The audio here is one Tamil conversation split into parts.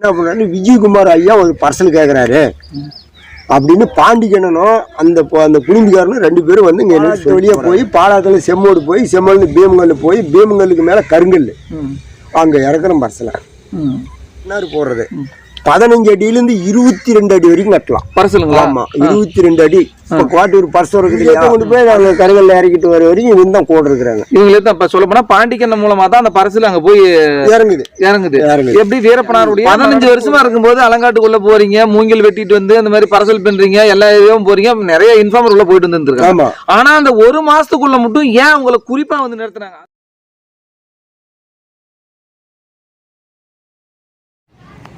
என்ன பண்ணாரு விஜயகுமார் ஐயா ஒரு பர்சல் கேட்குறாரு அப்படின்னு பாண்டிக்கண்ணனும் அந்த அந்த குடும்பிக்காரனும் ரெண்டு பேரும் வந்து இங்கே வெளியே போய் பாலாத்தில் செம்மோடு போய் செம்மோடு பீமங்கல் போய் பீமங்கல்லுக்கு மேலே கருங்கல். அங்கே இறக்குறோம் பர்சலை என்ன போடுறது? பதினஞ்சு அடியிலேருந்து இருபத்தி ரெண்டு அடி வரைக்கும் கட்டலாம் பரிசலுங்களா? ஆமா இருபத்தி ரெண்டு அடி இப்போ குவாட்டூர் பர்ஸ் இருக்குது இல்லையா கொண்டு போய் நாங்கள் கருங்கல்ல இறக்கிட்டு வர வரைக்கும் இவங்க தான் கூட இருக்கிறாங்க. இவங்களே தான் இப்ப சொல்ல போனா பாண்டிக்கண்ணன் மூலமா தான் அந்த பரிசல் அங்க போய் இறங்குது. இறங்குது. இறங்குது. எப்படி வீரப்பனாருடைய பதினஞ்சு வருஷமா இருக்கும்போது அலங்காட்டுக்குள்ள போறீங்க மூங்கில் வெட்டிட்டு வந்து அந்த மாதிரி பரசல் பண்றீங்க எல்லா இதுவும் போறீங்க நிறைய இன்ஃபார்மர் உள்ள போயிட்டு வந்துருக்காங்க. ஆமா. ஆனா அந்த ஒரு மாசத்துக்குள்ள மட்டும் ஏன் உங்களை குறிப்பா வந்து நிறுத்துனாங்க?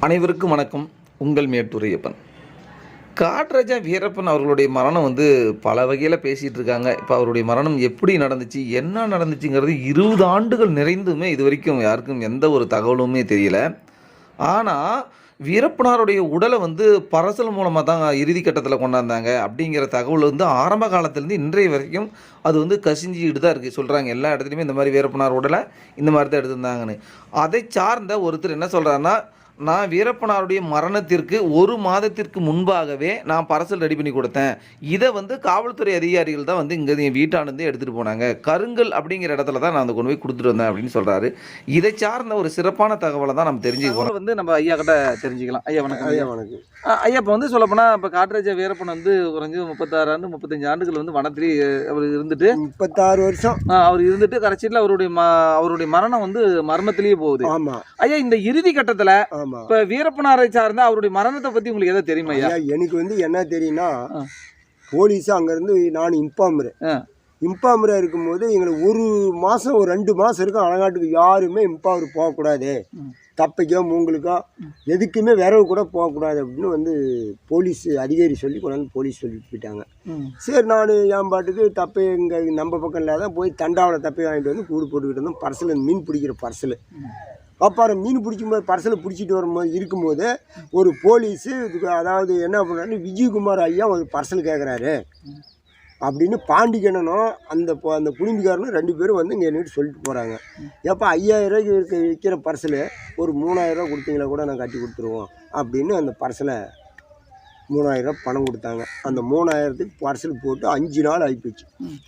அனைவருக்கும் வணக்கம். உங்கள் மேட்டுரையப்பன். காட்ராஜா வீரப்பன் அவர்களுடைய மரணம் வந்து பல வகையில் பேசிகிட்டு இருக்காங்க. இப்போ அவருடைய மரணம் எப்படி நடந்துச்சு என்ன நடந்துச்சுங்கிறது இருபது ஆண்டுகள் நிறைந்துமே இது வரைக்கும் யாருக்கும் எந்த ஒரு தகவலுமே தெரியல. ஆனால் வீரப்பனாருடைய உடலை வந்து பரசல் மூலமாக தான் இறுதி கட்டத்தில் கொண்டாந்தாங்க அப்படிங்கிற தகவல் வந்து ஆரம்ப காலத்துலேருந்து இன்றைய வரைக்கும் அது வந்து கசிஞ்சிக்கிட்டு தான் இருக்குது சொல்கிறாங்க எல்லா இடத்துலையுமே இந்த மாதிரி வீரப்பனார் உடலை இந்த மாதிரி தான் எடுத்திருந்தாங்கன்னு. அதை சார்ந்த ஒருத்தர் என்ன சொல்கிறாருன்னா நான் வீரப்பனாருடைய மரணத்திற்கு ஒரு மாதத்திற்கு முன்பாகவே நான் பரசல் ரெடி பண்ணி கொடுத்தேன். இதை வந்து காவல்துறை அதிகாரிகள் தான் வந்து இங்கே என் வீட்டானந்தே எடுத்துகிட்டு போனாங்க. கருங்கல் அப்படிங்கிற இடத்துல தான் நான் அந்த கொண்டு போய் கொடுத்துட்டு வந்தேன் அப்படின்னு சொல்கிறாரு இதை சார்ந்த ஒரு சிறப்பான தகவலை தான் நம்ம தெரிஞ்சுக்கணும் வந்து நம்ம ஐயா கிட்ட தெரிஞ்சுக்கலாம். ஐயா வணக்கம். ஐயா வணக்கம். ஐயா இப்போ வந்து சொல்ல போனால் இப்போ காட்ராஜா வீரப்பன் வந்து குறைஞ்சு முப்பத்தாறு ஆண்டு முப்பத்தஞ்சு ஆண்டுகள் வந்து வனத்திலே அவர் இருந்துட்டு முப்பத்தாறு வருஷம். அவர் இருந்துட்டு கடைசியில் அவருடைய ம அவருடைய மரணம் வந்து மர்மத்திலேயே போகுது. ஆமா. ஐயா இந்த இறுதி கட்டத்தில் இப்ப வீரப்பனாரை சார்ந்த அவருடைய மரணத்தை பத்தி உங்களுக்கு எதாவது தெரியுமா ஐயா? எனக்கு வந்து என்ன தெரியும்னா. போலீஸ் அங்கேருந்து நான் இம்பாமரு ஆ. இம்பாமரா இருக்கும்போது எங்களுக்கு ஒரு மாதம் ஒரு ரெண்டு மாதம் இருக்கும். அலங்காட்டுக்கு யாருமே இம்பாவர் போகக்கூடாது. தப்பைக்கோ மூங்களுக்கோ எதுக்குமே விரவு கூட போகக்கூடாது அப்படின்னு வந்து போலீஸ் அதிகாரி சொல்லி கொண்டாந்து போலீஸ் சொல்லிட்டு போயிட்டாங்க. சரி நான் என் பாட்டுக்கு தப்பை இங்கே நம்ம பக்கம் இல்லாத போய் தண்டாவில் தப்பை வாங்கிட்டு வந்து கூடு போட்டுக்கிட்டு இருந்தோம். பர்சல் மீன் பிடிக்கிற பர்சல். அப்புறம் மீன் பிடிக்கும்போது பர்சலை பிடிச்சிட்டு வரும்போது இருக்கும்போது ஒரு போலீஸு இதுக்கு அதாவது என்ன பண்ணுறாரு விஜயகுமார் ஐயா ஒரு பர்சல் கேட்குறாரு. அப்படின்னு பாண்டிக்கண்ணனும் அந்த அந்த குடும்பிக்காரனும் ரெண்டு பேரும் வந்து இங்கே என்னட்டு சொல்லிட்டு போகிறாங்க ஏப்பா ஐயாயிரம் ரூபாய்க்கு இருக்க விற்கிற பர்சல் ஒரு மூணாயிரம் ரூபா கொடுத்தீங்களா கூட நான் கட்டி கொடுத்துருவோம். அப்படின்னு அந்த பர்சலை மூணாயிரம் ரூபாய் பணம் கொடுத்தாங்க. அந்த மூணாயிரத்துக்கு பர்சல் போட்டு அஞ்சு நாள் ஆகிப்போச்சு ம்.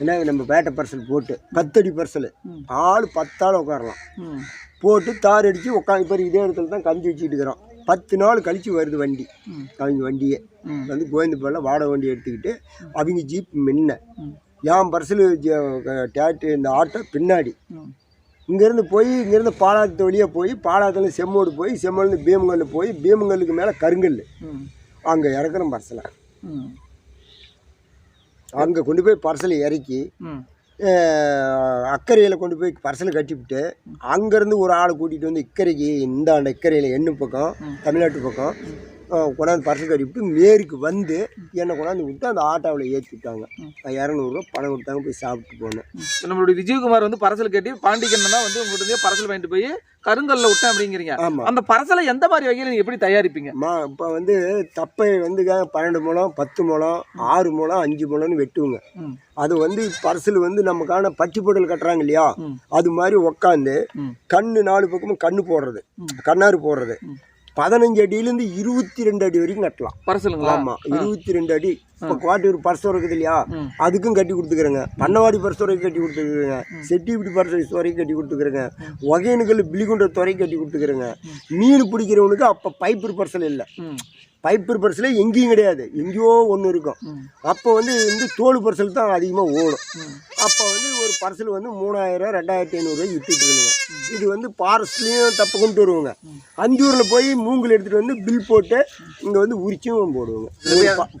என்ன நம்ம பேட்டை பர்சல் போட்டு பத்தடி பர்சல். ஆள் பத்தாள் உட்காரலாம். போட்டு தார் அடித்து உட்காந்து இப்போ இதே இடத்துல தான் கஞ்சி வச்சுட்டு இருக்கிறோம். பத்து நாள் கழித்து வருது வண்டி. அவங்க வண்டியே. வந்து கோவிந்தப்பள்ளியில் வாடகை வண்டி எடுத்துக்கிட்டு அவங்க ஜீப் முன்ன. என் பர்சல் டேட்டு இந்த ஆட்டோ பின்னாடி. இங்கேருந்து போய் இங்கேருந்து பாலாத்து வழியாக போய் பாலாத்துல செம்மோடு போய் செம்மோடு பீமங்கல் போய் பீமங்கல்லுக்கு மேலே கருங்கல். அங்கே இறக்குறோம் பர்சலை அங்கே கொண்டு போய் பர்சலை இறக்கி அக்கறையில் கொண்டு போய் பர்சலை கட்டிவிட்டு அங்கேருந்து ஒரு ஆளை கூட்டிகிட்டு வந்து இக்கரைக்கு இந்த இக்கரையில் எண்ணு பக்கம். தமிழ்நாட்டு பக்கம் கொண்டாந்து பர்சல் கட்டிவிட்டு மேற்கு வந்து என்னை கொண்டாந்து விட்டு அந்த ஆட்டோவில் ஏற்றி விட்டாங்க இரநூறுவா பணம் கொடுத்தாங்க போய் சாப்பிட்டு போனேன். நம்மளுடைய விஜயகுமார் வந்து பரசல் கட்டி பாண்டிக்கண்ணன் தான் வந்து உங்கள்கிட்ட பரசல் வாங்கிட்டு போய் கருங்கல்ல விட்டேன் அப்படிங்கிறீங்க. ஆமாம் அந்த பரசலை எந்த மாதிரி வகையில் நீங்க எப்படி தயாரிப்பீங்க? இப்போ வந்து தப்பை வந்து பன்னெண்டு முழம் பத்து முழம் ஆறு முழம் அஞ்சு முழம்னு வெட்டுவோங்க. அது வந்து பர்சல் வந்து நமக்கான பட்டி கட்டுறாங்க இல்லையா. அது மாதிரி உக்காந்து. கண்ணு நாலு பக்கமும் கண்ணு போடுறது. கண்ணாறு போடுறது. பதினஞ்சு அடியிலேருந்து இருபத்தி ரெண்டு அடி வரைக்கும் கட்டலாம். பரசலுங்களா ஆமாம் இருபத்தி ரெண்டு அடி இப்போ குவாட்டூர் பர்ஸ் இருக்குது இல்லையா. அதுக்கும் கட்டி கொடுத்துக்கிறேங்க. பண்ணவாடி பர்ஸ் வரைக்கும் கட்டி கொடுத்துக்கிறேங்க. செட்டிப்பிடி பர்ஸ் வரைக்கும் கட்டி கொடுத்துக்கிறேங்க. ஒகேனுக்கல் பிலிகுண்ட துறைக்கு கட்டி கொடுத்துக்கிறேங்க. மீன் பிடிக்கிறவனுக்கு அப்போ பைப்பர் பர்சல் இல்லை. பைப்பர் பர்சல் எங்கேயும் கிடையாது. எங்கேயோ ஒன்று இருக்கும். அப்போ வந்து வந்து தோல் பர்சல் தான் அதிகமாக ஓடும். அப்போ வந்து ஒரு பர்சல் வந்து மூணாயிரம் ரெண்டாயிரத்தி ஐநூறுரூவாய்க்கு வித்துட்டு இருந்தோங்க இது வந்து பாரஸ்ட்லேயும் தப்பு கொண்டு வருவாங்க. அஞ்சூரில் போய் மூங்கில் எடுத்துகிட்டு வந்து பில் போட்டு இங்கே வந்து உரிச்சும் போடுவாங்க.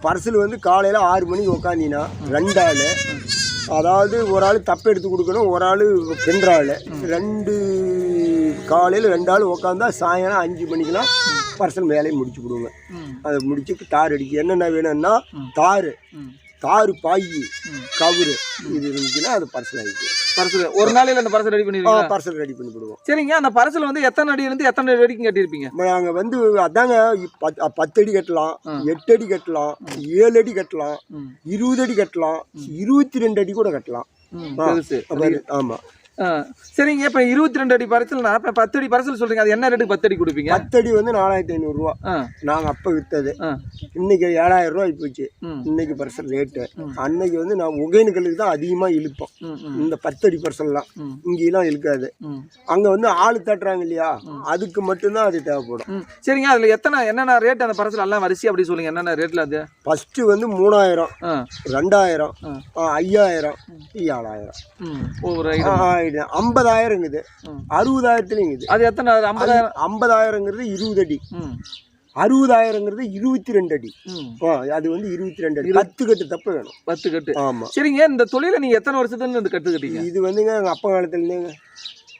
பர்சல் வந்து காலையில் ஆறு மணிக்கு உக்காந்தினா ரெண்டு ஆள் அதாவது ஒரு ஆள் தப்பு எடுத்து கொடுக்கணும் ஒரு ஆள் பெண்ற ஆள். ரெண்டு காலையில் ரெண்டு ஆள் உக்காந்தா சாயங்காலம் அஞ்சு மணிக்கெல்லாம் பர்சல் வேலையை முடிச்சு விடுவோங்க. அதை முடிச்சு தார் அடிக்க. என்னென்ன வேணும்னா தார். தார் பாய். கவுரு. இது இருந்துச்சுன்னா அது பர்சல் ஆகிடுச்சு பரசல் ஒரு நாளையில அந்த பரசல் ரெடி பண்ணிடுவீங்க பார்சல் ரெடி பண்ணி கொடுவோம் சரிங்க அந்த பரசல் வந்து எத்தனை அடி இருந்து எத்தனை அடி வரைக்கும் கட்டியிருப்பீங்க? நாங்கள் வந்து அதாங்க பத்- பத்து அடி கட்டலாம். எட்டு அடி கட்டலாம் ஏழு அடி கட்டலாம். இருபது அடி கட்டலாம் இருபத்தி ரெண்டு அடி கூட கட்டலாம். ஆமாம். சரிங்க இப்போ இருபத்தி ரெண்டு அடி பரிசல்னா இப்போ பத்து அடி பரிசல் சொல்றீங்க அது என்ன ரேட்டுக்கு பத்து அடி கொடுப்பீங்க? பத்தடி வந்து நாலாயிரத்தி ஐநூறுரூவா நாங்கள் அப்போ விற்றது இன்னைக்கு ஏழாயிரம் ரூபாய் போச்சு. இன்னைக்கு பர்சல் ரேட்டு அன்னைக்கு வந்து நான் ஒகேனுக்கலுக்கு தான் அதிகமாக இழுப்போம். இந்த பத்தடி பர்சல்லாம். ம். இங்கெல்லாம் இழுக்காது. அங்கே வந்து ஆள் தட்டுறாங்க இல்லையா? அதுக்கு மட்டும்தான் அது தேவைப்படும். சரிங்க அதில் எத்தனை என்னென்ன ரேட் அந்த பரிசல்? எல்லாம் வரிசை அப்படி சொல்லுங்க என்னென்ன ரேட்டில் அது? ஃபஸ்ட்டு வந்து மூணாயிரம் ரெண்டாயிரம் ஐயாயிரம் ஏழாயிரம். ஒவ்வொரு ஆ, ஐட்டம் ஆ, இது ஐம்பதாயிரங்குது. ம். அறுபதாயிரத்துலையுங்குது அது எத்தனை? ஐம்பதாயிரம்? ஐம்பதாயிரங்கிறது இருபது அடி அறுபதாயிரங்கிறது இருபத்தி ரெண்டு அடி அது வந்து இருபத்தி ரெண்டு அடி பத்து கட்டு தப்பு வேணும். பத்து கட்டு. ஆமாம் சரிங்க இந்த தொழிலை நீங்கள் எத்தனை வருஷத்துல இருந்து கற்றுக்கிட்டீங்க? இது வந்துங்க எங்கள் அப்பா காலத்துலேருந்துங்க.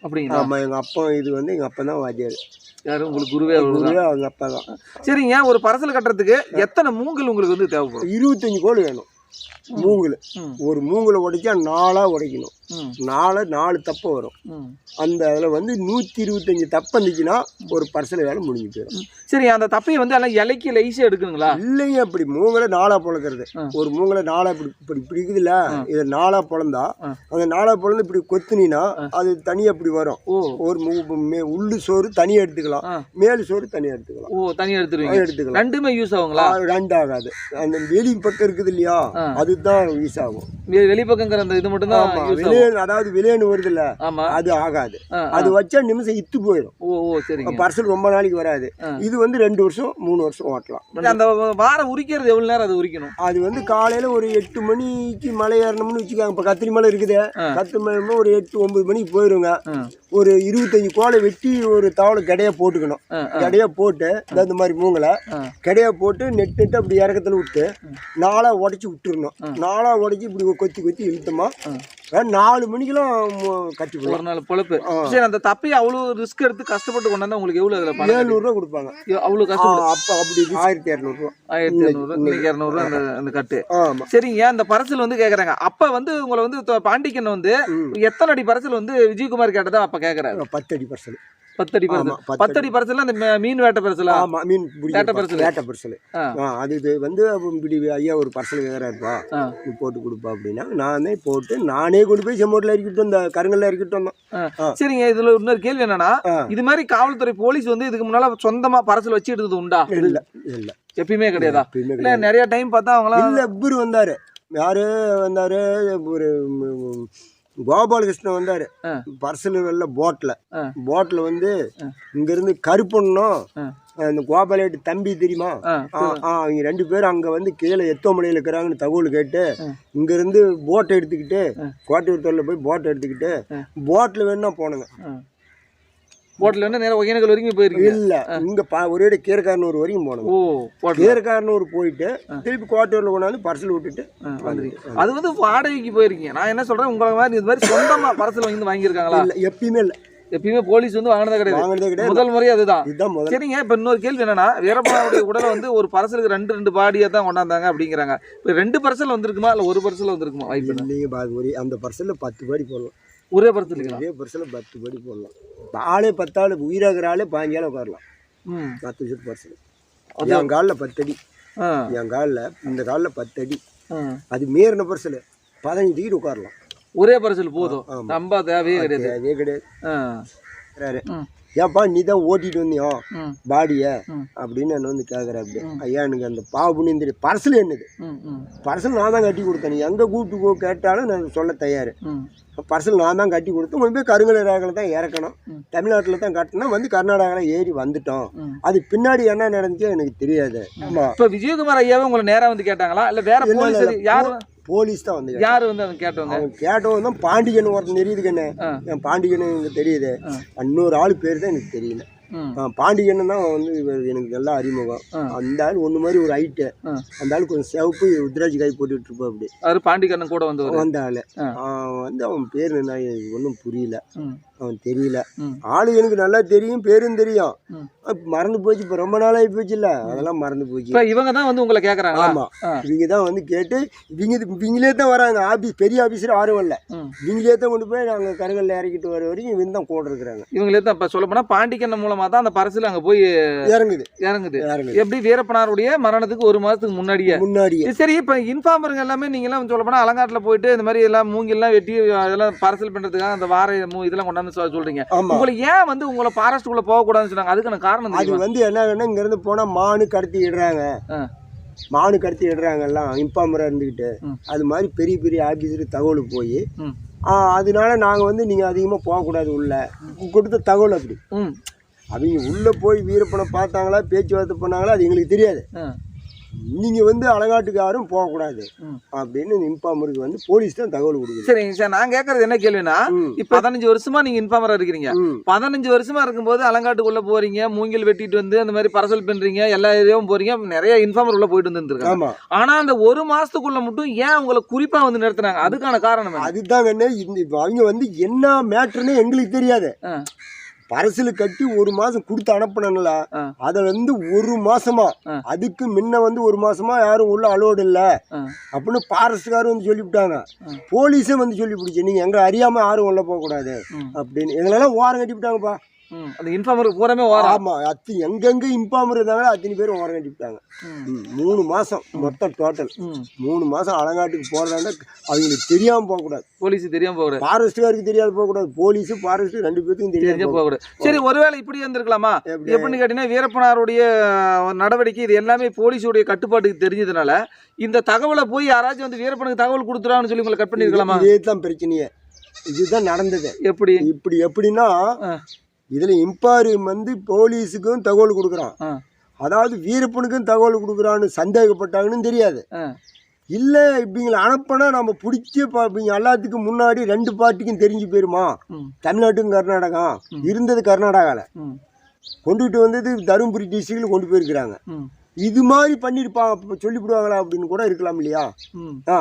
அப்படிங்களா? ஆமாம் எங்கள் அப்பா இது வந்து எங்கள் அப்பா தான் வாத்தியார். யாரும் உங்களுக்கு குருவே தான். அவங்க அப்பா தான். சரிங்க ஒரு பரசல் கட்டுறதுக்கு எத்தனை மூங்கல் உங்களுக்கு வந்து தேவைப்படும்? இருபத்தஞ்சி கோல் வேணும். மூங்கில். ஒரு மூங்கில் உடைச்சா நாலாக உடைக்கணும். நாலு நாலு தப்பு வரும். அந்த அதில் வந்து நூற்றி இருபத்தஞ்சி தப்பு இருந்துச்சுன்னா ஒரு பர்சல் வேலை முடிஞ்சு போயிடும். சரி அந்த தப்பையை வந்து எல்லாம் இலைக்கு லைஸாக எடுக்கணுங்களா? இல்லைங்க அப்படி மூங்கலை நாளாக பொழக்கிறது ஆ. ஒரு மூங்கலை நாளாக இப்படி இப்படி இருக்குதுல்ல இதை நாளாக பொழந்தா ஆ. அந்த நாளாக பொழந்து இப்படி கொத்துனினா அது தனியாக இப்படி வரும். ஒரு உள்ளு சோறு தனியாக எடுத்துக்கலாம். மேல் சோறு தனியாக எடுத்துக்கலாம். ஓ தனியாக எடுத்துருவீங்க. எடுத்துக்கலாம். ரெண்டுமே யூஸ் ஆகுங்களா? ரெண்டு ஆகாது அந்த வெளி பக்கம் இருக்குது இல்லையா அதுதான் யூஸ் ஆகும் வெளிப்பக்கங்கிற அந்த இது மட்டும் தான் விலையன் அதாவது விலையன் வருது இல்ல ஆமா. அது ஆகாது. அது வச்சா நிமிஷம் இத்து போயிடும். ஓ ஓ சரிங்க. பர்சல் ரொம்ப நாளைக்கு வராது. இது வந்து ரெண்டு வருஷம் மூணு வருஷம் ஓட்டலாம். அந்த வாரம் உரிக்கிறது எவ்வளவு நேரம் அது உரிக்கணும்? அது வந்து காலையில ஒரு எட்டு மணிக்கு மலை ஏறணும்னு வச்சுக்காங்க. இப்போ கத்திரி மலை இருக்குது. கத்திரி மலை ஒரு எட்டு ஒன்பது மணிக்கு போயிருங்க. ஆ, ஒரு இருபத்தஞ்சு கோலை வெட்டி ஒரு தவளை கிடையா போட்டுக்கணும். கிடையா போட்டு இந்த மாதிரி மூங்கலை. கிடையா போட்டு நெட் நெட்டு அப்படி இறக்கத்துல விட்டு நாளா உடச்சி விட்டுறணும். நாளா உடச்சி இப்படி கொத்தி கொத்தி இழுத்தமா? நாலு மணிக்கெல்லாம் கட்டி ஒரு நாள் பொழப்பு. சரி அந்த தப்பையை அவ்வளவு ரிஸ்க் எடுத்து கஷ்டப்பட்டு கொண்டாந்தா உங்களுக்கு எவ்வளவு அதுல பணம் ஏழ்நூறுரூவா கொடுப்பாங்க. ஆ, கஷ்டப்பட்டு. அப்போ அப்படி. ஆயிரத்தி இரநூறுவா. ஆயிரத்தி இரநூறு இன்னைக்கு. இரநூறுவா அந்த அந்த கட்டு. சரிங்க அந்த பரசல் வந்து கேக்குறாங்க? அப்ப வந்து உங்களை வந்து பாண்டிக்கன் வந்து. எத்தனை அடி பரசல் வந்து விஜயகுமார் கேட்டதா அப்ப கேக்குறாரு? பத்தடி பர்சல். பத்தடி பரசல் ஆமா, பத்தடி. பரசல் அந்த மீன் வேட்டை பரசலா. ஆமாம் மீன் வேட்டை பரிசல். வேட்டை பர்சல். அது இது வந்து இப்படி ஐயா ஒரு பர்சல் கேட்குறாருப்பா. நீ போட்டு கொடுப்பா அப்படின்னா நானே போட்டு நானே கொண்டு போய் செம்மோட்டில் இறக்கிட்டு வந்தேன் கருங்கல்ல இறக்கிட்டு வந்தோம். சரிங்க இதுல இன்னொரு கேள்வி என்னன்னா. இது மாதிரி காவல்துறை போலீஸ் வந்து இதுக்கு முன்னால சொந்தமா பரசல் வச்சு எடுத்தது உண்டா? இல்லை இல்லை. எப்பயுமே கிடையாதா? இல்ல நிறைய டைம் பார்த்தா அவங்களாம் இல்லை இவரு வந்தார். யாரு வந்தார்? ஒரு கோபாலகிருஷ்ணன் வந்தார். பர்சல் வெளில போட்டில். போட்டில் வந்து இங்கேருந்து கருப்பண்ணம். அந்த கோபாலேட்டு தம்பி தெரியுமா? அவங்க ரெண்டு பேரும் அங்கே வந்து கீழே எத்தோமலையில் இருக்கிறாங்கன்னு தகவல் கேட்டு. இங்கேருந்து போட்டை எடுத்துக்கிட்டு கோட்டையூர்த்தூரில் போய் போட்டை எடுத்துக்கிட்டு போட்டில் வேணா போனங்க. போட்டில் வந்து நேரம் ஒகேனக்கல் வரைக்கும் போயிருக்கீங்க. இல்லை இங்கே பா ஒரே கீரக்காரனூர் வரைக்கும் போனோங்க ஓ கீரக்காரனூர் போயிட்டு திருப்பி கோட்டையூரில் கொண்டாந்து பர்சல் விட்டுட்டு வந்துருக்கீங்க அது வந்து வாடகைக்கு போயிருக்கீங்க. நான் என்ன சொல்றேன் உங்களை மாதிரி இது மாதிரி சொந்தமா பரசல் வாங்கி வாங்கியிருக்காங்களா? இல்லை எப்பயுமே இல்லை. எப்பயுமே போலீஸ் வந்து வாங்கினதே கிடையாது. முதல் முறை அதுதான். சரிங்க இப்போ இன்னொரு கேள்வி என்னன்னா வீரப்பனாவுடைய உடலை வந்து ஒரு பரசலுக்கு ரெண்டு ரெண்டு பாடியா தான் கொண்டாந்தாங்க அப்படிங்கிறாங்க. இப்போ ரெண்டு பரசல் வந்திருக்குமா இல்லை ஒரு பரசல் வந்திருக்குமா? வாய்ப்பு? இல்லைங்க ஒரே அந்த பர்சலில் பத்து படி போடலாம். ஒரே பரசல் இல்லைங்களா ஒரே பர்சலில் பத்து படி போடலாம். ஆளே பத்தாள் உயிராகிற ஆளே பாஞ்சு ஆள் உட்காரலாம். ம். பத்து வருஷத்து பர்சல் என் காலில் பத்தடி. என் காலில் இந்த காலில் பத்தடி. அது மீறின பர்சல் பதினஞ்சு டிகிரி உட்காரலாம். ஒரே பரசல் போதும். நம்ப தேவையே கிடையாது. அதே கிடையாது. ஏன்பா நீ தான் ஓட்டிட்டு வந்தியோ பாடிய. அப்படின்னு என்ன வந்து கேட்குறாரு ஐயா எனக்கு அந்த புண்ணியம் தெரியும் பர்சல் என்னது? பர்சல் நான் தான் கட்டி கொடுத்தேன். நீ எங்கே கூப்பிட்டு போ கேட்டாலும் நான் சொல்ல தயார். பர்சல் நான் தான் கட்டி கொடுத்தேன். கொண்டு போய் கருங்கல் ரேகில் தான் இறக்கணும். தமிழ்நாட்டில் தான் கட்டணும் வந்து கர்நாடகாவில் ஏறி வந்துட்டோம். அது பின்னாடி என்ன நடந்துச்சோ எனக்கு தெரியாது. இப்போ விஜயகுமார் ஐயாவே உங்களை நேரா வந்து கேட்டாங்களா? இல்லை வேற இல்ல, போலீஸ் இல்ல, யார்? போலீஸ் தான் வந்து யார் வந்து அவங்க கேட்டவங்க? அவன் கேட்டவன் தான் பாண்டிகன் ஒருத்தன் தெரியுது கண்ணு. என் பாண்டிகன் எனக்கு தெரியுது. இன்னொரு ஆள் பேர் தான் எனக்கு தெரியல. பாண்டிகன் தான் வந்து எனக்கு நல்லா அறிமுகம். அந்த ஆள் ஒன்று மாதிரி ஒரு ஹைட்டு. அந்த ஆள் கொஞ்சம் சிவப்பு உத்ராஜ் காய் போட்டுட்டு இருப்போம் அப்படி அவர் பாண்டிக்கண்ணன் கூட வந்தவர். வந்த ஆள். வந்து அவன் பேர் என்ன ஒன்றும் புரியல. அவன் தெரியல. ஆளு எனக்கு நல்லா தெரியும் பேரும் தெரியும். மறந்து போச்சு. இப்போ ரொம்ப நாளாகி போச்சுல்ல. அதெல்லாம் மறந்து போச்சு. இவங்க தான் வந்து உங்களை கேக்குறாங்களா? ஆமா. ஆ. இவங்க தான் வந்து கேட்டு இவங்க இவங்களே தான் வராங்க. ஆபீஸ் பெரிய ஆபீஸர் யாரும் வரல. ம். இவங்களே தான் கொண்டு போய் நாங்கள் கருங்கல்ல இறக்கிட்டு வர வரைக்கும் இவங்க தான் கூட இருக்கிறாங்க. இவங்களே தான் இப்ப சொல்ல போனா பாண்டிக்கண்ணன் மூலமா தான் அந்த பரிசுல அங்க போய் இறங்குது. இறங்குது. எப்படி வீரப்பனாருடைய மரணத்துக்கு ஒரு மாசத்துக்கு முன்னாடியே? முன்னாடியே. சரி இப்ப இன்ஃபார்மருங்க எல்லாமே நீங்க எல்லாம் சொல்ல போனா அலங்காட்டுல போயிட்டு இந்த மாதிரி எல்லாம் மூங்கில்லாம் வெட்டி அதெல்லாம் பார்சல் பண்றதுக்காக அந்த வார இதெல்லாம் கொண்டாந்து சொல்~ சொல்றீங்க. உங்களை ஏன் வந்து உங்களை ஃபாரஸ்ட்டுக்குள்ள போக கூடாதுன்னு சொன்னாங்க? அதுக்கான காரணம் அது வந்து என்ன இங்க இருந்து போனா மானு கடத்தி ஆ. மானு கடத்தி இடுறாங்க எல்லாம் இம்பாமரா இருந்துக்கிட்டு. அது மாதிரி பெரிய பெரிய ஆபீஸருக்கு தகவல் போய். அதனால நாங்கள் வந்து நீங்கள் அதிகமாக போகக்கூடாது உள்ள. கொடுத்த தகவல் அப்படி. அவங்க உள்ளே போய் வீரப்பனை பார்த்தாங்களா பேச்சுவார்த்தை பண்ணாங்களா அது எங்களுக்கு தெரியாது. நீங்கள் வந்து அலங்காட்டுக்கு யாரும் போகக்கூடாது. அப்படின்னு இன்ஃபார்மருக்கு வந்து போலீஸ் தான் தகவல் கொடுக்குது சரி சார் நான் கேட்கறது என்ன கேள்வினா. இப்ப பதினஞ்சு வருஷமா நீங்க இன்ஃபார்மரா இருக்கிறீங்க. பதினஞ்சு வருஷமா இருக்கும்போது அலங்காட்டுக்குள்ள போறீங்க மூங்கில் வெட்டிட்டு வந்து அந்த மாதிரி பரசல் பண்றீங்க எல்லா ஏரியாவும் போறீங்க நிறைய இன்ஃபார்மர் உள்ள போயிட்டு வந்துருக்காங்க ஆமாம் ஆனா அந்த ஒரு மாசத்துக்குள்ள மட்டும் ஏன் உங்களை குறிப்பா வந்து நிறுத்துனாங்க அதுக்கான காரணம் கண்ணு இந்த அவங்க வந்து என்ன மேட்ருன்னு எங்களுக்கு தெரியாது. பரசல் கட்டி ஒரு மாசம் கொடுத்து அனுப்பினல. அதை வந்து ஒரு மாசமா. அதுக்கு முன்ன வந்து ஒரு மாசமா யாரும் உள்ள அலோடு இல்ல. அப்படின்னு பாரஸ்ட்காரும் வந்து சொல்லிவிட்டாங்க. போலீஸே வந்து சொல்லிவிடுச்சு நீங்க எங்க அறியாம யாரும் உள்ள போக கூடாது ம். அப்படின்னு எங்களெல்லாம் ஓரம் கட்டி விட்டாங்கப்பா ம். அந்த இன்ஃபார்மருக்கு பூராமே ஓரம் ஆமா அத்தி எங்கெங்க இம்பாமர் இருந்தாங்களோ அத்தனை பேரும் ஓரம் கட்டி விட்டாங்க ம். ம், மூணு மாசம் மொத்தம் டோட்டல். மூணு மாசம் அலங்காட்டுக்கு போறதாண்ட அவங்களுக்கு தெரியாம போக கூடாது போலீஸ் தெரியாம போகிற ஃபாரஸ்ட்டுக்காருக்கு தெரியாது போகக்கூடாது. போலீஸு ஃபாரஸ்ட் ரெண்டு பேத்துக்கும் தெரியாது தெரிஞ்ச போக சரி ஒருவேளை இப்படி இருந்திருக்கலாமா? எப்படி? எப்படின்னு கேட்டீங்கன்னா வீரப்பனாருடைய நடவடிக்கை இது எல்லாமே போலீஸுடைய கட்டுப்பாட்டுக்கு தெரிஞ்சதுனால இந்த தகவலை போய் யாராச்சும் வந்து வீரப்பனுக்கு தகவல் கொடுத்துறான்னு சொல்லி உங்களை கட் பண்ணிருக்கலாமா? இதே தான் பிரச்சனையே. இதுதான் நடந்தது. எப்படி? இப்படி எப்படின்னா. இதுல இம்பாரி வந்து போலீஸுக்கும் தகவல் கொடுக்குறான். அதாவது வீரப்பனுக்கும் தகவல் கொடுக்குறான்னு சந்தேகப்பட்டாங்கன்னு தெரியாது. இல்லை இப்படிங்களை அனுப்பினா நம்ம பிடிச்ச பா இவங்க எல்லாத்துக்கும் முன்னாடி ரெண்டு பார்ட்டிக்கும் தெரிஞ்சு போயிருமா. தமிழ்நாட்டுக்கும் கர்நாடகா இருந்தது கர்நாடகாவில். கொண்டுகிட்டு வந்தது தருமபுரி டிஸ்ட்ரிக்டில் கொண்டு போயிருக்கிறாங்க. இது மாதிரி பண்ணியிருப்பாங்க சொல்லிவிடுவாங்களா அப்படின்னு கூட இருக்கலாம் இல்லையா. ஆ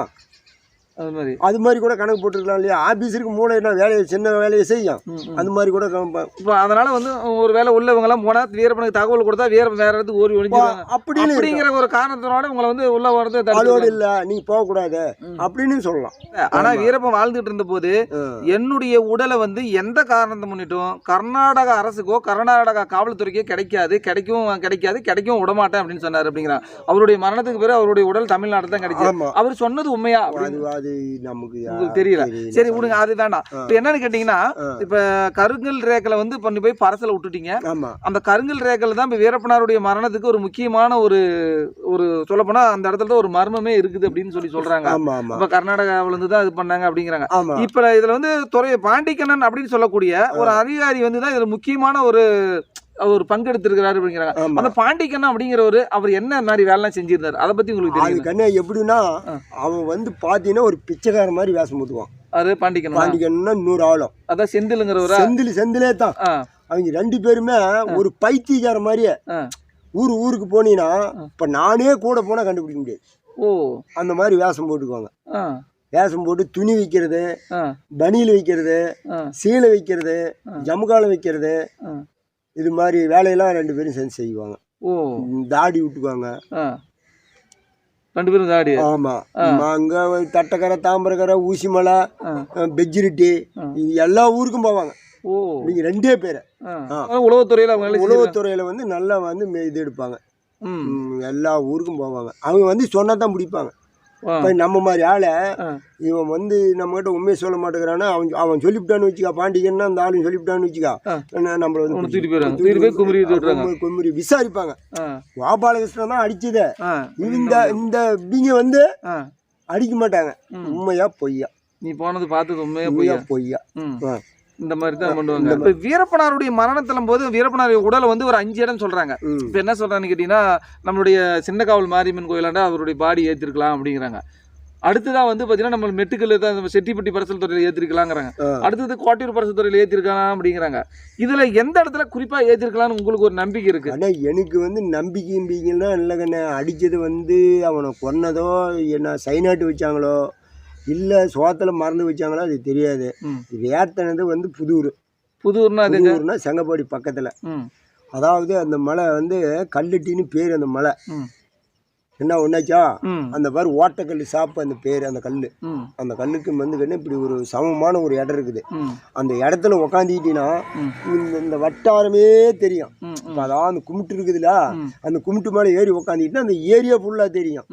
அது மாதிரி. அது மாதிரி கூட கணக்கு போட்டுருக்கலாம் இல்லையா? ஆஃபீஸருக்கு மூளை என்ன வேலையை சின்ன வேலையை செய்யும். அது மாதிரி கூட இப்போ அதனால வந்து ஒரு வேளை உள்ளவங்க எல்லாம் போனா வீரப்பனுக்கு தகவல் கொடுத்தா வீரப்பன் வேற இடத்துக்கு ஓடி அப்படின்னு இருக்கலாம். அப்படிங்கிற ஒரு காரணத்தினோட உங்களை வந்து உள்ள வரது தடுத்து இல்லை நீங்கள் போகக்கூடாது. அப்படின்னு சொல்லலாம். ஆனா வீரப்பன் வாழ்ந்துட்டு இருந்த போது ஆ. என்னுடைய உடலை வந்து எந்த காரணத்தை முன்னிட்டும் கர்நாடக அரசுக்கோ கர்நாடகா காவல்துறைக்கோ கிடைக்காது. கிடைக்கவும் கிடைக்காது. கிடைக்கவும் விடமாட்டேன் அப்படின்னு சொன்னாரு அப்படிங்கிறான். அவருடைய மரணத்துக்கு பிறகு அவருடைய உடல் தமிழ்நாடு தான் கிடைச்சது அவர் சொன்னது உண்மையா அது நமக்கு உங்களுக்கு தெரியல. சரி விடுங்க அது வேண்டாம். இப்போ என்னன்னு கேட்டீங்கன்னா. இப்ப கருங்கல் ரேக்கலை வந்து பண்ணி போய் பரசல விட்டுட்டீங்க. ஆமாம் அந்த கருங்கல் ரேக்கல் தான் இப்போ வீரப்பனாருடைய மரணத்துக்கு ஒரு முக்கியமான ஒரு ஒரு சொல்லப்போனா அந்த இடத்துல ஒரு மர்மமே இருக்குது அப்படின்னு சொல்லி சொல்றாங்க. ஆமாம் இப்ப கர்நாடகாவில இருந்து தான் இது பண்ணாங்க அப்படிங்கிறாங்க. இப்ப இதுல வந்து துறை பாண்டிக்கண்ணன் அப்படின்னு சொல்லக்கூடிய ஒரு அதிகாரி வந்து தான் இதுல முக்கியமான ஒரு ஒரு பங்கெடுத்திருக்கிறாரு அப்படிங்கிறாங்க அந்த பாண்டிக்கண்ணன் அப்படிங்கிறவரு அவர் என்ன மாதிரி வேலைலாம் செஞ்சிருந்தாரு? அதை பத்தி உங்களுக்கு தெரியும் கண்ணு எப்படின்னா. அவன் வந்து பார்த்தீங்கன்னா ஒரு பிச்சைக்கார மாதிரி வேஷம் போட்டுவான் அது பாண்டிக்கண்ணன் பாண்டிக்கன்னா இன்னொரு ஆளும் அதான் செந்திலுங்கிறவரா? செந்தில் செந்திலே தான். அவங்க ரெண்டு பேருமே ஒரு பைத்தியக்கார மாதிரியே. ஊர் ஊருக்கு போனீங்கன்னா இப்போ நானே கூட போனால் கண்டுபிடிக்க முடியாது. ஓ. அந்த மாதிரி வேஷம் போட்டுக்குவாங்க. வேஷம் போட்டு துணி வைக்கிறது பனியில் வைக்கிறது சீலை வைக்கிறது. ஜமுகாலம் வைக்கிறது. இது மாதிரி வேலையெல்லாம் ரெண்டு பேரும் சேர்ந்து செய்வாங்க. ஓ. தாடி விட்டுக்குவாங்க. ரெண்டு பேரும் தாடி. ஆமாம் அங்கே தட்டக்கரை தாம்பரக்கரை ஊசிமலை. பெஜ்ஜிரிட்டி எல்லா ஊருக்கும் போவாங்க. ஓ. இவங்க ரெண்டே பேர். உளவுத்துறையில அவங்க. உளவுத்துறையில் வந்து நல்லா வந்து இது எடுப்பாங்க. எல்லா ஊருக்கும் போவாங்க. அவங்க வந்து சொன்னா தான் பிடிப்பாங்க. இப்போ நம்ம மாதிரி ஆளை. இவன் வந்து நம்மகிட்ட உண்மையை சொல்ல மாட்டேங்கிறான்னா அவன் அவன் சொல்லிவிட்டான்னு வச்சுக்கா பாண்டிகன்னா அந்த ஆளும் சொல்லிவிட்டான்னு வச்சுக்கா நம்மள வந்து குமுறி விசாரிப்பாங்க. கோபாலகிருஷ்ணன் தான் அடிச்சதே. இந்த இந்த இவங்க வந்து. அடிக்க மாட்டாங்க. உண்மையா பொய்யா நீ போனது பார்த்தது உண்மையா பொய்யா பொய்யா. இந்த மாதிரி தான் பண்ணுவாங்க. இப்ப வீரப்பனாருடைய மரணத்திலும் போது வீரப்பனாருடைய உடலை வந்து ஒரு அஞ்சு இடம் சொல்றாங்க. இப்ப என்ன சொல்றாங்கன்னு கேட்டீங்கன்னா நம்மளுடைய சின்ன காவல் மாரியம்மன் கோயிலாண்டா அவருடைய பாடி ஏத்திருக்கலாம் அப்படிங்கிறாங்க. அடுத்ததா வந்து பாத்தீங்கன்னா நம்ம மெட்டுக்கல் தான் நம்ம செட்டிப்பட்டி பரிசல் துறையில ஏத்திருக்கலாங்கிறாங்க. ஆ. அடுத்தது கோட்டையூர் பரிசல் துறையில ஏத்திருக்கலாம் அப்படிங்கிறாங்க. இதுல எந்த இடத்துல குறிப்பா ஏத்திருக்கலாம்னு உங்களுக்கு ஒரு நம்பிக்கை இருக்கு? ஆனால் எனக்கு வந்து நம்பிக்கையும் பீங்கன்னா இல்லை கண்ணே அடித்தது வந்து அவனை கொன்னதோ என்ன சைனாட்டு வச்சாங்களோ இல்லை சோத்தில் மறந்து வச்சாங்களோ அது தெரியாது. ஏத்தனது வந்து புதூர். புதூர்னா புதூர்னா செங்கப்பாடி பக்கத்தில். அதாவது அந்த மலை வந்து கல்லுட்டின்னு பேர் அந்த மலை. என்ன ஒன்னாச்சா ம். அந்த மாதிரி ஓட்டக்கல் சாப்பு அந்த பேர் அந்த கல் அந்த கல்லுக்கு வந்து இப்படி ஒரு சமமான ஒரு இடம் இருக்குது. அந்த இடத்துல உக்காந்துக்கிட்டீங்கன்னா. இந்த வட்டாரமே தெரியும். அதான் அந்த கும்பிட்டு இருக்குதுல்ல? ம். அந்த கும்பிட்டு மேலே ஏறி உக்காந்துக்கிட்டா அந்த ஏரியா ஃபுல்லாக தெரியும்.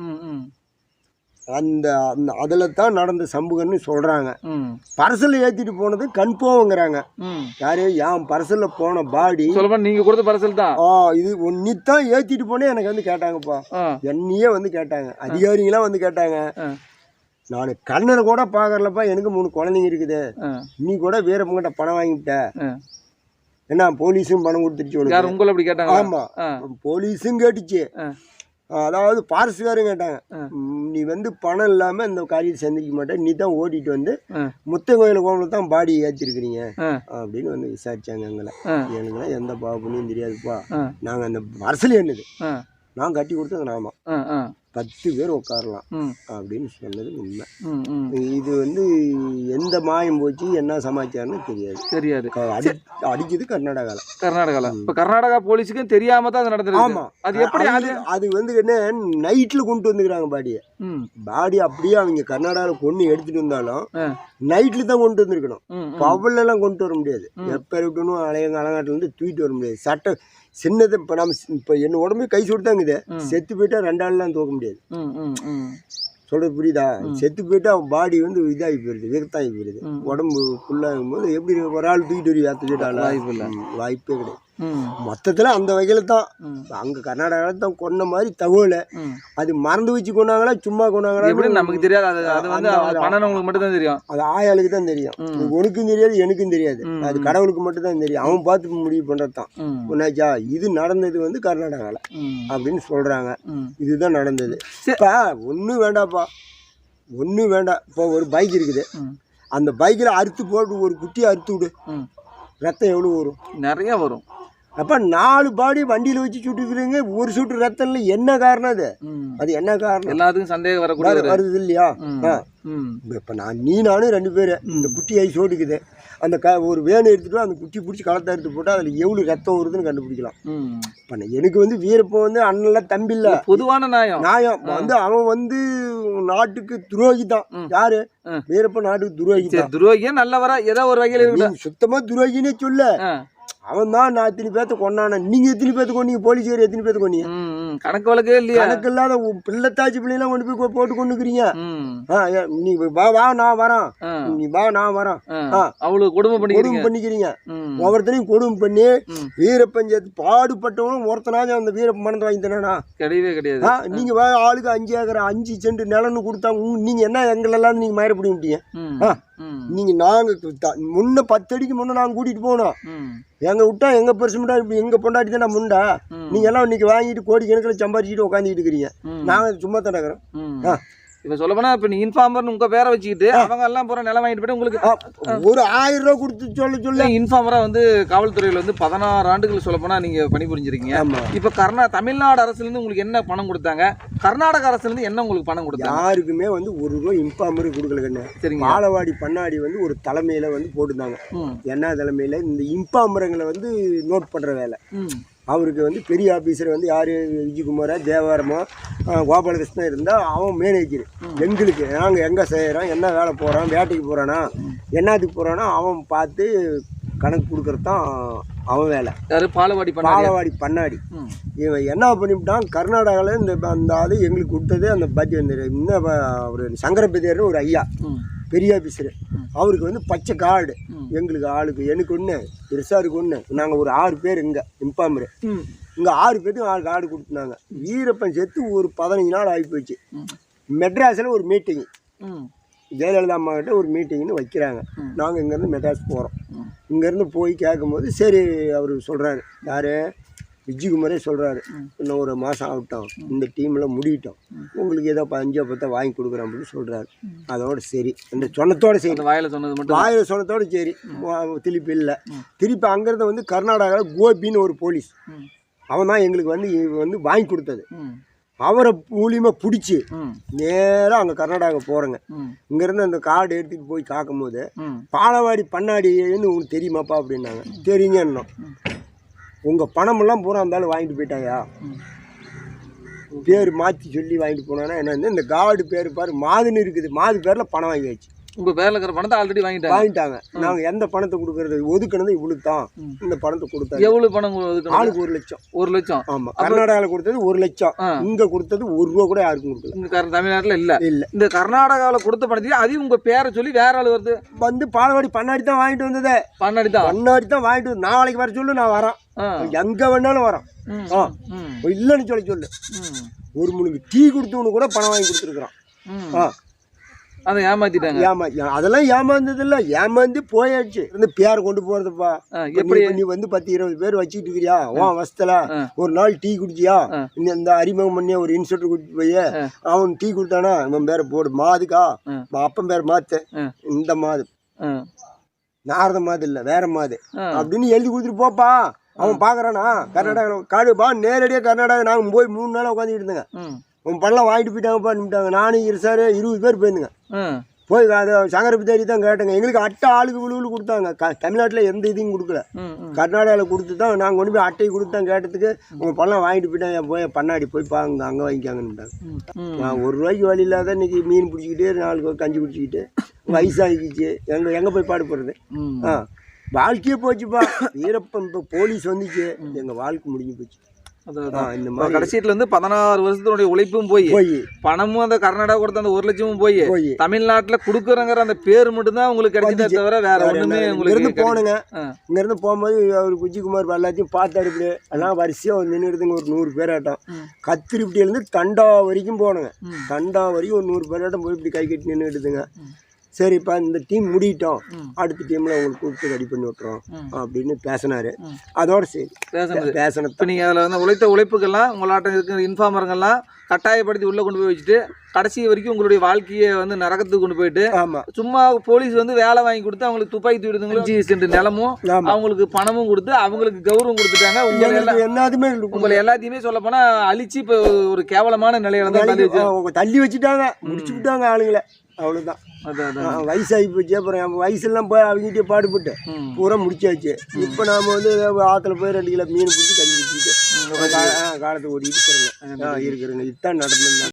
அந்த அந்த அதில் தான் நடந்த சம்பவம்னு சொல்கிறாங்க ம். பரசலில் ஏற்றிட்டு போனது கன்ஃபார்ம்ங்கிறாங்க ம். யாரு? என் பரசலில் போன பாடி. சொல்லப்போனா நீங்க கொடுத்த பரிசல் தான். ஆ இது ஒன்னி தான் ஏற்றிட்டு போனே எனக்கு வந்து கேட்டாங்கப்பா. என்னையே வந்து கேட்டாங்க. அதிகாரிங்களாம் வந்து கேட்டாங்க. நான் கண்ணனை கூட பார்க்கறலப்பா எனக்கு மூணு குழந்தைங்க இருக்குது. நீ கூட வீரப்பங்கிட்ட பணம் வாங்கிட்ட. என்ன போலீஸும் பணம் கொடுத்துருச்சு உங்களை அப்படி கேட்டாங்க ஆமா. ஆ. போலீஸும் கேட்டுச்சு. அதாவது பாரசுக்காரும் கேட்டாங்க நீ வந்து பணம் இல்லாமல் இந்த காரியத்தை சந்திக்க மாட்டேன் நீ தான் ஓட்டிட்டு வந்து முத்த கோயில் தான் பாடி ஏற்றிருக்கிறீங்க அப்படின்னு வந்து விசாரிச்சாங்க எங்களை. எனக்குலாம் எந்த பாப்புனையும் தெரியாதுப்பா. ஆ. நாங்கள் அந்த அரசியல் என்னது? நான் கட்டி கொடுத்தது நாம. பத்து பேர் உட்காரலாம் அப்படின்னு சொன்னது உண்மை. இது வந்து எந்த மாயம் போச்சு என்ன சமாச்சாரம்னு தெரியாது. தெரியாது. அடி அடிச்சது கர்நாடகாவில் கர்நாடகால. இப்ப கர்நாடகா போலீஸுக்கும் தெரியாம தான் அது நடந்திருக்கு. ஆமா. அது எப்படி அது அது? வந்து என்ன நைட்டில் கொண்டு வந்துக்கிறாங்க பாடியை. பாடி அப்படியே அவங்க கர்நாடகாவில் கொண்டு எடுத்துட்டு வந்தாலும் ஆ. நைட்டில் தான் கொண்டு வந்திருக்கணும். பவல்லாம் கொண்டு வர முடியாது. எப்போ இருக்கணும் அலையங்க அலங்காட்டிலேருந்து தூக்கிட்டு வர முடியாது. சட்டை சின்னது இப்போ நம்ம இப்போ என்ன உடம்பு கை சுடுத்தாங்குது செத்து போயிட்டா ரெண்டாள்லாம் தூக்க முடியாது. சொல்றது புரியுதா? செத்து போயிட்டா பாடி வந்து இதாகி போயிடுது விரத்தாகி போயிடுது. உடம்பு ஃபுல்லாகும் போது எப்படி ஒரு ஆள் தூக்கிட்டு வருவா தூக்கிட்டால வாய்ப்பு இல்ல. வாய்ப்பே கிடையாது. மொத்தத்தில் அந்த வகையில் தான். அங்கே கர்நாடகாவில் தான் கொன்ன மாதிரி தகவல். அது மறந்து வச்சு கொண்டாங்களா சும்மா கொண்டாங்களா எப்படி நமக்கு தெரியாது. அது அது வந்து பண்ணனவங்களுக்கு மட்டும் தான் தெரியும். அது ஆயாளுக்கு தான் தெரியும். உனக்கும் தெரியாது எனக்கும் தெரியாது. அது கடவுளுக்கு மட்டும் தான் தெரியும். அவன் பார்த்து முடிவு பண்ணுறது தான். ம். உன்னாச்சா இது நடந்தது வந்து கர்நாடகாவில் அப்படின்னு சொல்கிறாங்க இதுதான் நடந்தது. இப்போ ஒன்றும் வேண்டாப்பா. ஒன்றும் வேண்டாம். இப்போ ஒரு பைக் இருக்குது. அந்த பைக்கில் அறுத்து போட்டு ஒரு குட்டியை அறுத்து விடு. ரத்தம் எவ்வளோ வரும்? நிறைய வரும். அப்போ நாலு பாடி வண்டியில் வச்சு சுட்டுக்கிறீங்க ஒரு சுட்டு ரத்தம் இல்லை என்ன காரணம் அது? அது என்ன காரணம்? எல்லாத்துக்கும் சந்தேகம் வரக்கூடிய வரு- வருது இல்லையா? இப்போ நான் நீ நானும் ரெண்டு பேர் இந்த குட்டி ஐஸ் ஓடுக்குது அந்த க ஒரு வேனை எடுத்துட்டு அந்த குட்டி பிடிச்சி களத்தை எடுத்து போட்டால் அதில் எவ்வளோ ரத்தம் வருதுன்னு கண்டுபிடிக்கலாம். இப்போ எனக்கு வந்து வீரப்பன் வந்து அண்ணன்லாம் தம்பி இல்லை. பொதுவான நியாயம். நியாயம். வந்து அவன் வந்து நாட்டுக்கு துரோகி தான். யாரு? ம். வீரப்பன் நாட்டுக்கு துரோகி தான். துரோகியா நல்லவரா ஏதோ ஒரு வகையில் இருக்கட்டும் நீ சுத்தமா துரோகினே சொல்ல. அவன் தான் நான் எத்தனை பேர்த்த கொண்டான நீங்க எத்தனை பேர்த்த கொண்டீங்க போலீஸ்கார் எத்தனை பேர்த்த கொண்டீங்க கணக்கு வழக்கே இல்லையா. கணக்கு இல்லாத பிள்ளைத்தாச்சி பிள்ளைலாம் கொண்டு போய் போட்டு கொண்டுக்கிறீங்க நீ வா வா நான் வரேன். நீ வா நான் வரேன். அவ்வளவு கொடுமை பண்ணிக்கிறீங்க. கொடுமை பண்ணிக்கிறீங்க ஒவ்வொருத்தனையும் கொடுமை பண்ணி சேர்த்து பாடுபட்டவனும் ஒருத்தனாச்சும் அந்த வீரப்பன் மனத்தை வாங்கி தானேண்ணா கிடையவே கிடையாது. ஆ நீங்க வா ஆளுக்கு அஞ்சு ஏக்கர் அஞ்சு சென்ட் நிலம்னு கொடுத்தாங்க நீங்க என்ன எங்களெல்லாம் நீங்க மயிர பிடிக்கிட்டீங்க ம். ஆ. ம் நீங்க நாங்க முன்ன பத்து அடிக்கு முன்ன நாங்க கூட்டிட்டு போனோம். எங்க விட்டா எங்க பெருசு முட்டா எங்க பொண்டாட்டி தான் முண்டா. நீங்க எல்லாம் இன்னைக்கு வாங்கிட்டு கோடி கணக்கில் சம்பாதிச்சுட்டு உட்காந்துட்டு இருக்கிறீங்க. நாங்க சும்மா தடக்கிறோம் ம். ஆ. இப்ப சொல்ல போனா இப்ப நீ இன்ஃபார்மர்னு உங்க பேரை வச்சுக்கிட்டு அவங்க எல்லாம் பூரா நிலம் வாங்கிட்டு போயிட்டு உங்களுக்கு ஒரு ஆயிரம் ரூபா கொடுத்து சொல்ல சொல்ல. இன்ஃபார்மரா வந்து காவல்துறையில வந்து பதினாறு ஆண்டுகள் சொல்ல போனா நீங்க பணிபுரிஞ்சிருக்கீங்க. இப்ப கர்நா தமிழ்நாடு அரசுல இருந்து உங்களுக்கு என்ன பணம் கொடுத்தாங்க? கர்நாடக அரசுல இருந்து என்ன உங்களுக்கு பணம் கொடுத்தாங்க? யாருக்குமே வந்து ஒரு ரூபா இன்ஃபார்மர் கொடுக்கல கண்ணு. சரிங்க. பாலவாடி பண்ணாடி வந்து ஒரு தலைமையில வந்து போட்டிருந்தாங்க. என்ன தலைமையில? இந்த இன்ஃபார்மருங்களை வந்து நோட் பண்ற வேலை. அவருக்கு வந்து பெரிய ஆஃபீஸர் வந்து யார்? விஜயகுமாரா தேவாரமோ? கோபாலகிருஷ்ணன் இருந்தால் அவன் மேனேஜர் எங்களுக்கு நாங்கள் எங்கே செய்கிறோம் என்ன வேலை போகிறோம் வேட்டைக்கு போகிறானா என்னத்துக்கு போகிறானோ அவன் பார்த்து கணக்கு கொடுக்கறது தான் அவன் வேலை. யாரு? பாலவாடி பாலவாடி பண்ணாடி. இவன் என்ன பண்ணிவிட்டான்? கர்நாடகாவில் இந்த அந்த ஆள் எங்களுக்கு கொடுத்தது அந்த பட்ஜெட் இந்த இன்னும் அவர் சங்கரபதியார்னு ஒரு ஐயா. பெரிய ஆஃபீஸர் அவருக்கு வந்து பச்சை கார்டு. எங்களுக்கு ஆளுக்கு எனக்கு ஒன்று இருசாருக்கு ஒன்று நாங்கள் ஒரு ஆறு பேர் இங்கே இன்ஃபார்மரு இங்கே ஆறு பேர்த்துக்கு ஆறு கார்டு கொடுத்துனாங்க வீரப்பன் செத்து ஒரு பதினஞ்சு நாள் ஆகி போச்சு. மெட்ராஸில் ஒரு மீட்டிங் ஜெயலலிதா அம்மா கிட்ட ஒரு மீட்டிங்னு வைக்கிறாங்க. நாங்கள் இங்கேருந்து மெட்ராஸ் போகிறோம். இங்கேருந்து போய் கேட்கும்போது சரி அவர் சொல்கிறாரு யார்? விஜயகுமாரே சொல்கிறாரு இன்னும் ஒரு மாதம் ஆகட்டும் இந்த டீமில் முடியட்டும். உங்களுக்கு ஏதோ ப- அஞ்சோ பத்தோ வாங்கி கொடுக்குறேன் அப்படின்னு சொல்கிறாரு அதோட சரி. அந்த சொன்னத்தோட சரி. வாயில சொன்னது மட்டும் வாயில் சொன்னதோட சரி. திருப்பி இல்லை. திருப்பி அங்கேருந்து வந்து கர்நாடகாவில் கோபின்னு ஒரு போலீஸ். அவன் தான் எங்களுக்கு வந்து வந்து வாங்கி கொடுத்தது. அவரை மூலியமாக பிடிச்சி நேராக அங்கே கர்நாடகா போகிறேங்க இங்கேருந்து அந்த கார்டு எடுத்துகிட்டு போய் காக்கும்போது ம். பாலவாடி பண்ணாடின்னு உங்களுக்கு தெரியுமாப்பா அப்படின்னாங்க. தெரியுங்க இன்னும் உங்கள் பணமெல்லாம் பூரா இருந்தாலும் வாங்கிட்டு போயிட்டாயா. பேர் மாற்றி சொல்லி வாங்கிட்டு போனானா என்ன இந்த கார்டு பேர் பாரு மாதுன்னு இருக்குது. மாது பேரில் பணம் வாங்கியாச்சு. உங்க பேர்ல இருக்கிற பணத்தை ஆல்ரெடி வாங்கிட்டாங்க. வாங்கிட்டாங்க. நாங்கள் எந்த பணத்தை கொடுக்கறது? ஒதுக்கினது இவ்வளவு தான். இந்த பணத்தை கொடுத்தாங்க எவ்வளவு பணம் ஒதுக்கணும் ஆளுக்கு ஒரு லட்சம். ஒரு லட்சம். ஆமாம் கர்நாடகாவில் கொடுத்தது ஒரு லட்சம். இங்கே கொடுத்தது ஒரு ரூபா கூட யாருக்கும் கொடுக்கல. இங்க தமிழ்நாட்டுல இல்ல. இல்லை. இந்த கர்நாடகாவில் கொடுத்த பணத்தையும் அதையும் உங்க பேரை சொல்லி வேற ஆள் வருது. வந்து பாலவாடி பண்ணாடி தான் வாங்கிட்டு வந்ததே. பண்ணாடி தான் பண்ணாடி தான் வாங்கிட்டு வந்து நாளைக்கு வர சொல்லு நான் வரேன். எங்கே வேணாலும் வரேன் ம், ஆ. இல்லைன்னு சொல்லி சொல்லு. ஒரு முனுக்கு டீ கொடுத்தவனு கூட பணம் வாங்கி கொடுத்துருக்குறான். ஆ. அதை ஏமாத்திட்டாங்க. ஏமா அதெல்லாம் ஏமாந்தது இல்லை ஏமாந்து போயாச்சு. இருந்து பேர் கொண்டு போறதுப்பா. எப்படி? நீ- வந்து பத்து இருபது பேர் வச்சுட்டு இருக்கிறியா? உன் வசத்துல. ஒரு நாள் டீ குடிச்சியா. இந்த இந்த அறிமுகம் பண்ணி ஒரு இன்ஸ்டியூட் கூட்டிட்டு போய். அவன் டீ கொடுத்தானா? இவன் பேரை போடு. மாதுக்கா. அப்பன் பேர் மாத்து. இந்த மாது. நாரத மாது இல்லை வேற மாது. அப்படின்னு எழுதி கொடுத்துட்டு போப்பா. அவன் பார்க்கறானா கர்நாடகா காடு பா நேரடியாக கர்நாடகா நாங்கள் போய் மூணு நாள் உட்காந்துட்டு இருந்தேங்க. உன் பள்ளம் வாங்கிட்டு போயிட்டாங்கப்பா நிமிட்டாங்க நானும் இருசாரு இருபது பேர் போயிருந்துங்க. போய் அது சங்கரபித்தாரி தான் கேட்டேங்க. எங்களுக்கு அட்டை ஆளுக்கு விழுவில் கொடுத்தாங்க. க தமிழ்நாட்டில் எந்த இதையும் கொடுக்கல. கர்நாடகாவில் கொடுத்து தான் நாங்கள் கொண்டு போய் அட்டையை கொடுத்து தான் கேட்டதுக்கு உங்கள் பள்ளம் வாங்கிட்டு போயிட்டாங்க. போய் பண்ணாடி போய் பாங்க அங்கே வாங்கிக்காங்கன்னுட்டாங்க. நான் ஒரு ரூபாய்க்கு வழி இல்லாத இன்னைக்கு மீன் பிடிச்சிக்கிட்டு நாலு கஞ்சி குடிச்சிக்கிட்டு வயசாகிக்கிச்சு. எங்கே எங்கே போய் பாடுபடுறது. ஆ. வாழ்க்கையே போச்சுப்பா வீரப்பன் இப்போ போலீஸ் வந்துச்சு எங்கள் வாழ்க்கை முடிஞ்சு போச்சு. இந்த மாதிரி கடைசியில வந்து பதினாறு வருஷத்தினுடைய உழைப்பும் போய் போய் பணமும் அந்த கர்நாடகா கொடுத்த அந்த ஒரு லட்சமும் போய் போய் தமிழ்நாட்டுல குடுக்குறங்கிற அந்த பேர் மட்டும்தான் உங்களுக்கு கிடைச்சதே. தவிர வேற என்ன? உங்களுக்கு இங்கிருந்து போனேங்க. இங்கேருந்து போகும்போது அவர் குச்சிக்குமார் எல்லாத்தையும் பார்த்தாரு இப்படி எல்லாம் வரிசையாக வந்து நின்றுடுதுங்க ஒரு நூறு பேராட்டம். கத்திரிப்பட்டியிலேருந்து தண்டா வரைக்கும் போனோங்க. தண்டா வரைக்கும் ஒரு நூறு பேராட்டம் போய் இப்படி கை கட்டி நின்றுடுதுங்க சரிப்பா இந்த டீம் முடியிட்டோம். அடுத்த டீமில் உங்களுக்கு கூப்பிட்டு ரெடி பண்ணி விட்றோம் ம். அப்படின்னு பேசினாரு. அதோட சரி. பேசுனது. பேசினது. இப்போ நீங்கள் அதில் வந்து உழைத்த உழைப்புக்கெல்லாம் உங்களாட்டம் இருக்கிற இன்ஃபார்மருங்கெல்லாம் கட்டாயப்படுத்தி உள்ளே கொண்டு போய் வச்சுட்டு கடைசி வரைக்கும் உங்களுடைய வாழ்க்கையை வந்து நரகத்துக்கு கொண்டு போயிட்டு ஆமாம் சும்மா போலீஸ் வந்து வேலை வாங்கி கொடுத்து அவங்களுக்கு துப்பாக்கி தூடுதுங்களும் அஞ்சு சென்ட் நிலமும் அவங்களுக்கு பணமும் கொடுத்து அவங்களுக்கு கௌரவம் கொடுத்துட்டாங்க. உங்களை எல்லாம் எங்களுக்கு என்னதுமே இல்லை. உங்களை எல்லாத்தையுமே சொல்ல போனா அழிச்சு இப்போ ஒரு கேவலமான நிலையில தான் தள்ளி வச்சுட்டாங்க. முடிச்சு விட்டாங்க ஆளுங்களை. அவ்வளோதான் வயசாகி போச்சு அப்புறம் என் வயசுலாம் போய் அவங்ககிட்டயே பாடுபட்டு. பூரா முடிச்சாச்சு. இப்போ நாம வந்து ஆற்றுல போய் ரெண்டு கிலோ மீன் பிடிச்சி கஞ்சி குடிச்சிட்டு காலத்தை ஓடிட்டு இருக்கிறோங்க. இருக்கிறோங்க. இதுதான் நடந்தது.